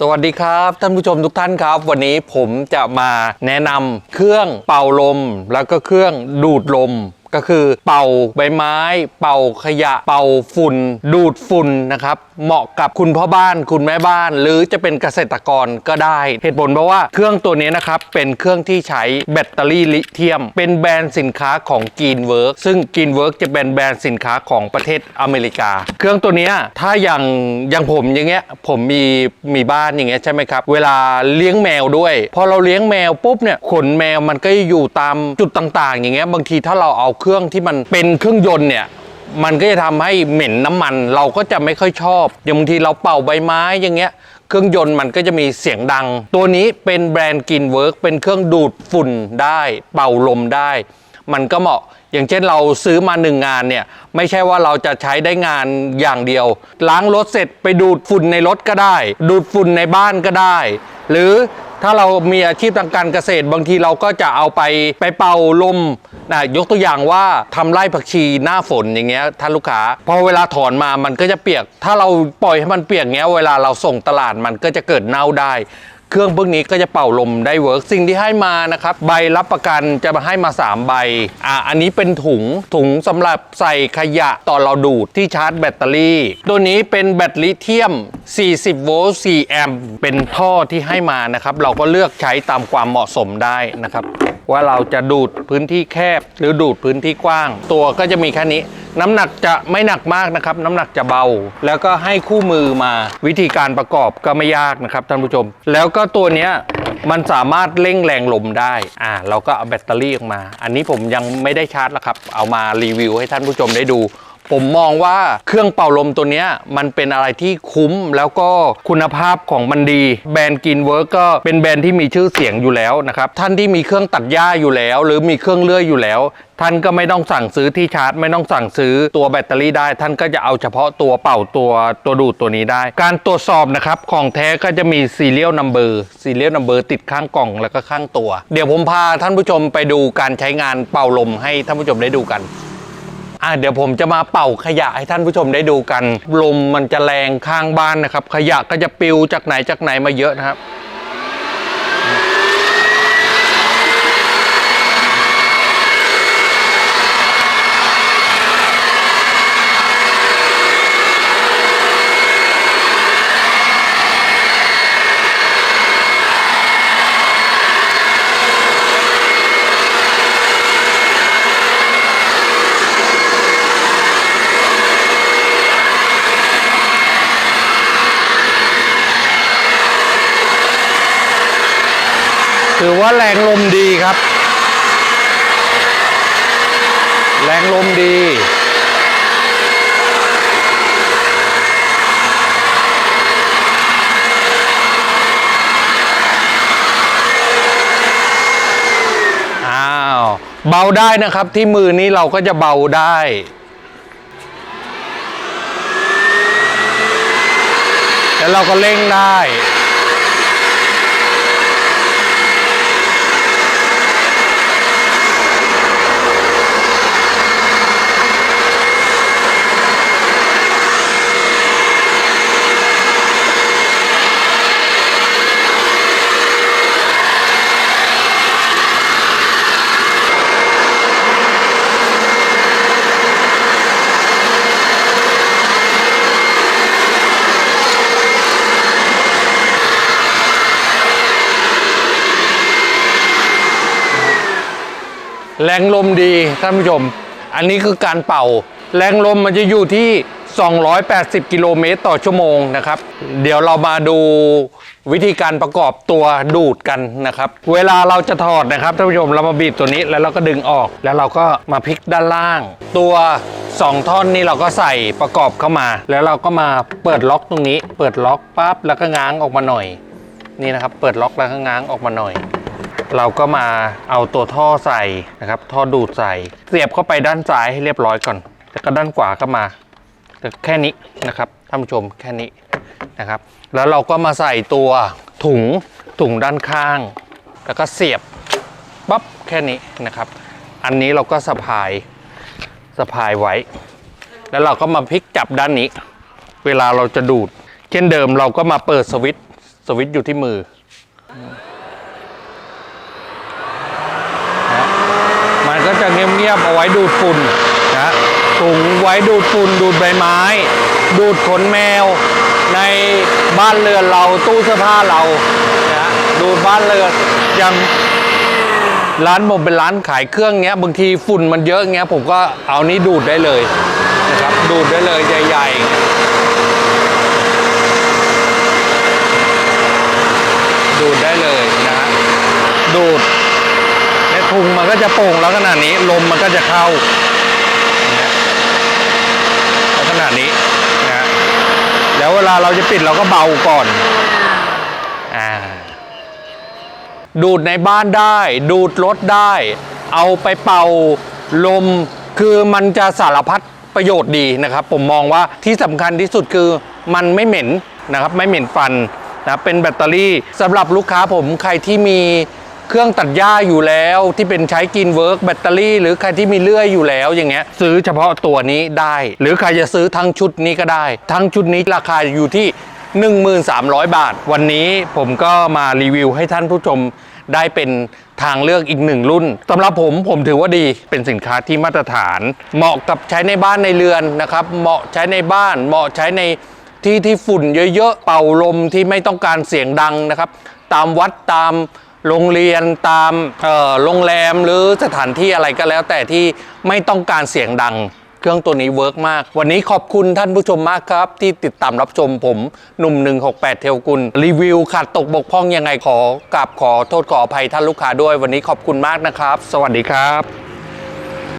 สวัสดีครับท่านผู้ชมทุกท่านครับ วันนี้ผมจะมาแนะนำเครื่องเป่าลม แล้วก็เครื่องดูดลม ก็คือเป่าใบไม้ เป่าขยะ เป่าฝุ่น ดูดฝุ่นนะครับ เหมาะกับคุณพ่อบ้านคุณแม่บ้าน หรือจะเป็นเกษตรกรก็ได้ เหตุผลเพราะว่าเครื่องตัวนี้นะครับ เป็นเครื่องที่ใช้แบตเตอรี่ลิเธียม เป็นแบรนด์สินค้าของ Greenwork ซึ่ง Greenwork จะเป็นแบรนด์สินค้าของประเทศอเมริกา เครื่องตัวนี้ถ้าอย่างอย่างผมอย่างเงี้ยผมมีมีบ้านอย่างเงี้ยใช่ไหมครับ เวลาเลี้ยงแมวด้วย พอเราเลี้ยงแมวปุ๊บเนี่ยขนแมวมันก็อยู่ตามจุดต่าง ๆ อย่างเงี้ยบางทีถ้าเราเอาเครื่องที่มันเป็นเครื่องยนต์เนี่ยมันก็จะทำให้เหม็นน้ำมัน เราก็จะไม่ค่อยชอบอย่างบางทีเราเป่าใบไม้อย่างเงี้ยเครื่องยนต์มันก็จะมีเสียงดัง ตัวนี้เป็นแบรนด์กินเวิร์กเป็นเครื่องดูดฝุ่นได้ เป่าลมได้ มันก็เหมาะ อย่างเช่นเราซื้อมาหนึ่งงานเนี่ยไม่ใช่ว่าเราจะใช้ได้งานอย่างเดียว ล้างรถเสร็จไปดูดฝุ่นในรถก็ได้ ดูดฝุ่นในบ้านก็ได้ หรือ ถ้าเรามีอาชีพทางการเกษตร บางทีเราก็จะเอาไปไปเป่าลมนะยกตัวอย่างว่าทำไร่ผักชีหน้าฝนอย่างเงี้ยท่านลูกค้าพอเวลาถอนมามันก็จะเปียก ถ้าเราปล่อยให้มันเปียกเงี้ยเวลาเราส่งตลาดมันก็จะเกิดเน่าได้ เครื่องพวกนี้ก็จะเป่าลมได้เวิร์กสิ่งที่ให้มานะครับใบรับประกันจะมาให้มา 3 ใบอ่าอันนี้เป็นถุงถุงสำหรับใส่ขยะตอนเราดูดที่ชาร์จแบตเตอรี่ ตัวนี้เป็นแบตลิเทียม 40 โวลต์4แอมป์เป็นท่อที่ให้มานะครับ เราก็เลือกใช้ตามความเหมาะสมได้นะครับ ว่าเราจะดูดพื้นที่แคบหรือดูดพื้นที่กว้าง ตัวก็จะมีแค่นี้ น้ำหนักจะไม่หนักมากนะครับ น้ำหนักจะเบา แล้วก็ให้คู่มือมาวิธีการประกอบก็ไม่ยากนะครับท่านผู้ชม แล้วก็ตัวเนี้ยมันสามารถเร่งแรงลมได้ อ่า เราก็เอาแบตเตอรี่ออกมา อันนี้ผมยังไม่ได้ชาร์จแล้วครับ เอามารีวิวให้ท่านผู้ชมได้ดู ผมมองว่าเครื่องเป่าลมตัวนี้มันเป็นอะไรที่คุ้มแล้วก็คุณภาพของมันดี แบรนด์กินเวิร์กก็เป็นแบรนด์ที่มีชื่อเสียงอยู่แล้วนะครับ ท่านที่มีเครื่องตัดหญ้าอยู่แล้ว หรือมีเครื่องเลื่อยอยู่แล้ว ท่านก็ไม่ต้องสั่งซื้อที่ชาร์จ ไม่ต้องสั่งซื้อตัวแบตเตอรี่ได้ ท่านก็จะเอาเฉพาะตัวเป่าตัวตัวดูดตัวนี้ได้ การตรวจสอบนะครับของแท้ก็จะมี serial number serial number ติดข้างกล่องแล้วก็ข้างตัว เดี๋ยวผมพาท่านผู้ชมไปดูการใช้งานเป่าลมให้ท่านผู้ชมได้ดูกัน อะเดี๋ยวผมจะมาเป่าขยะให้ท่านผู้ชมได้ดูกัน ลมมันจะแรงข้างบ้านนะครับ ขยะก็จะปลิวจากไหนจากไหนมาเยอะนะครับ ถือว่าแรงลมดีครับ แรงลมดี อ้าว เบาได้นะครับที่มือนี้เราก็จะเบาได้แล้วเราก็เร่งได้ แรงลมดีท่านผู้ชม อันนี้คือการเป่า แรงลมมันจะอยู่ที่ 280 กิโลเมตรต่อชั่วโมงนะครับ เดี๋ยวเรามาดูวิธีการประกอบตัวดูดกันนะครับ เวลาเราจะถอดนะครับท่านผู้ชมเรามาบีบตัวนี้แล้วเราก็ดึงออกแล้วเราก็มาพลิกด้านล่าง ตัว 2 ท่อนนี้เราก็ใส่ประกอบเข้ามา แล้วเราก็มาเปิดล็อกตรงนี้ เปิดล็อกปั๊บแล้วก็ง้างออกมาหน่อย นี่นะครับ เปิดล็อกแล้วก็ง้างออกมาหน่อย เราก็มาเอาตัวท่อใส่นะครับ ท่อดูดใส่ เสียบเข้าไปด้านซ้ายให้เรียบร้อยก่อน แล้วก็ด้านขวาก็มาแต่แค่นี้นะครับท่านผู้ชมแค่นี้นะครับ แล้วเราก็มาใส่ตัวถุงถุงด้านข้าง แล้วก็เสียบปั๊บแค่นี้นะครับ อันนี้เราก็สะพายสะพายไว้ แล้วเราก็มาพลิกจับด้านนี้ เวลาเราจะดูด เช่นเดิมเราก็มาเปิดสวิตสวิตอยู่ที่มือนะมันก็ จะเงียบๆเอาไว้ดูดฝุ่นนะถุงไว้ดูดฝุ่นดูดใบไม้ ดูดขนแมว ในบ้านเรือนเราตู้เสื้อผ้าเรานะดูดบ้านเรือนอย่างร้านผมเป็นร้านขายเครื่องเงี้ยบางทีฝุ่นมันเยอะเงี้ยผมก็เอานี้ดูดได้เลยนะครับดูดได้เลยใหญ่ๆ ดูดได้เลยนะฮะดูด พุงมันก็จะโป่งแล้วขนาดนี้ลมมันก็จะเข้าขนาดนี้นะฮะแล้วเวลาเราจะปิดเราก็เบาก่อนอ่าดูดในบ้านได้ ดูดรถได้ เอาไปเป่าลมคือมันจะสารพัดประโยชน์ดีนะครับ ผมมองว่าที่สำคัญที่สุดคือมันไม่เหม็นนะครับ ไม่เหม็นฟันนะเป็นแบตเตอรี่สำหรับลูกค้าผมใครที่มี เครื่องตัดหญ้าอยู่แล้วที่เป็นใช้กินเวิร์กแบตเตอรี่ หรือใครที่มีเลื่อยอยู่แล้วอย่างเงี้ยซื้อเฉพาะตัวนี้ได้ หรือใครจะซื้อทั้งชุดนี้ก็ได้ ทั้งชุดนี้ราคาอยู่ที่ 1,300 บาท วันนี้ผมก็มารีวิวให้ท่านผู้ชมได้เป็นทางเลือกอีกหนึ่งรุ่นสำหรับผมผมถือว่าดีเป็นสินค้าที่มาตรฐาน เหมาะกับใช้ในบ้านในเรือนนะครับ เหมาะใช้ในบ้าน เหมาะใช้ในที่ที่ฝุ่นเยอะๆเป่าลมที่ไม่ต้องการเสียงดังนะครับ ตามวัดตาม โรงเรียนตามโรงแรมหรือสถานที่อะไรก็แล้ว แต่ที่ไม่ต้องการเสียงดัง เครื่องตัวนี้เวิร์กมาก วันนี้ขอบคุณท่านผู้ชมมากครับ ที่ติดตามรับชมผมหนุ่ม 168 เทลกุล รีวิวขาดตกบกพร่องยังไงขอกราบขอโทษขออภัยท่านลูกค้าด้วย วันนี้ขอบคุณมากนะครับ สวัสดีครับ